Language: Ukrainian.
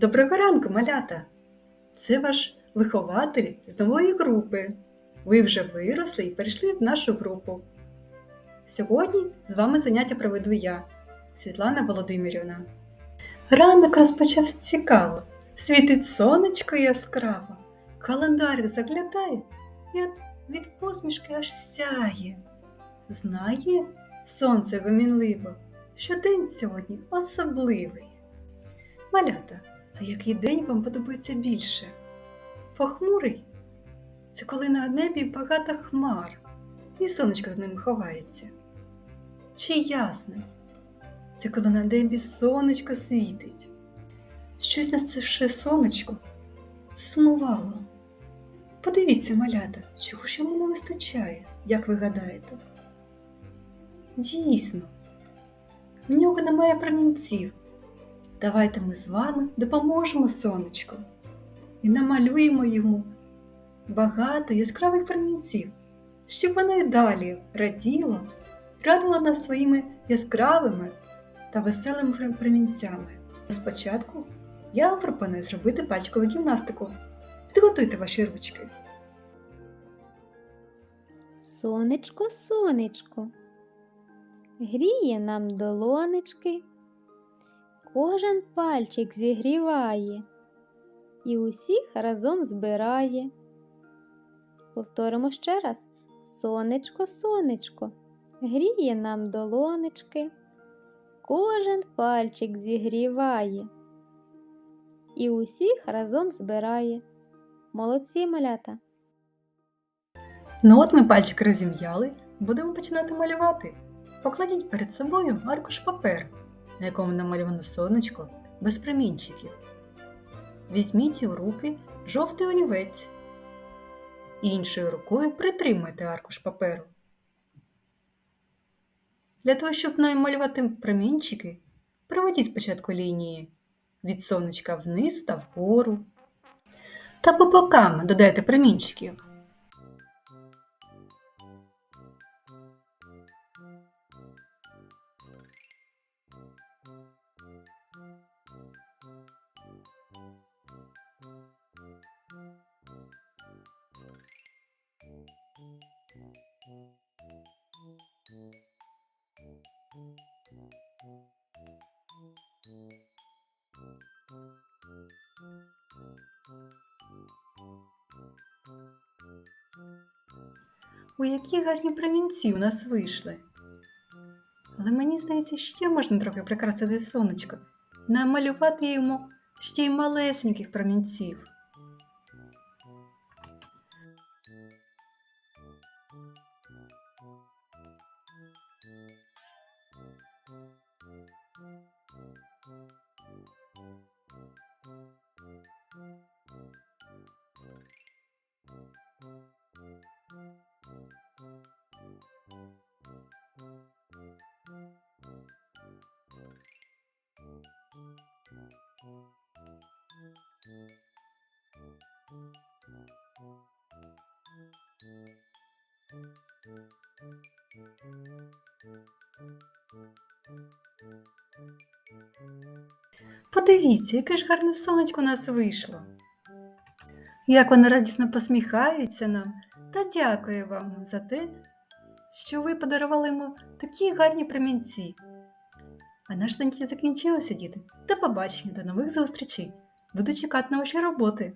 Доброго ранку, малята! Це ваш вихователь з нової групи. Ви вже виросли і перейшли в нашу групу. Сьогодні з вами заняття проведу я, Світлана Володимирівна. Ранок розпочався цікаво. Світить сонечко яскраво, календарик заглядає і від посмішки аж сяє. Знає сонце вимінливо, що день сьогодні особливий. Малята, а який день вам подобається більше? Похмурий? Це коли на небі багато хмар, і сонечко за ними ховається. Чи ясний? Це коли на небі сонечко світить. Щось на це ще сонечко сумувало. Подивіться, малята, чого ж йому не вистачає, як ви гадаєте? Дійсно, в нього немає промінців. Давайте ми з вами допоможемо сонечку і намалюємо йому багато яскравих промінців, щоб воно й далі раділо, радило нас своїми яскравими та веселими промінцями. Спочатку я вам пропоную зробити пальчикову гімнастику. Підготуйте ваші ручки. Сонечко, сонечко, гріє нам долонечки, кожен пальчик зігріває і усіх разом збирає. Повторимо ще раз: сонечко, сонечко, гріє нам долонечки, кожен пальчик зігріває і усіх разом збирає. Молодці малята! Ну от ми пальчики розім'яли, будемо починати малювати. Покладіть перед собою аркуш паперу, на якому намальовано сонечко без промінчиків. Візьміть у руки жовтий олівець. Іншою рукою притримуйте аркуш паперу. Для того, щоб намалювати промінчики, проведіть спочатку лінії від сонечка вниз та вгору. Та по бокам додайте промінчиків. У які гарні промінці у нас вийшли. Але мені здається, ще можна трохи прикрасити сонечко, намалювати йому ще й малесеньких промінців. Подивіться, яке ж гарне сонечко у нас вийшло. Як вони радісно посміхається нам та дякує вам за те, що ви подарували йому такі гарні промінці. А наш заняття закінчилося, діти. До побачення, до нових зустрічей. Буду чекати на ваші роботи.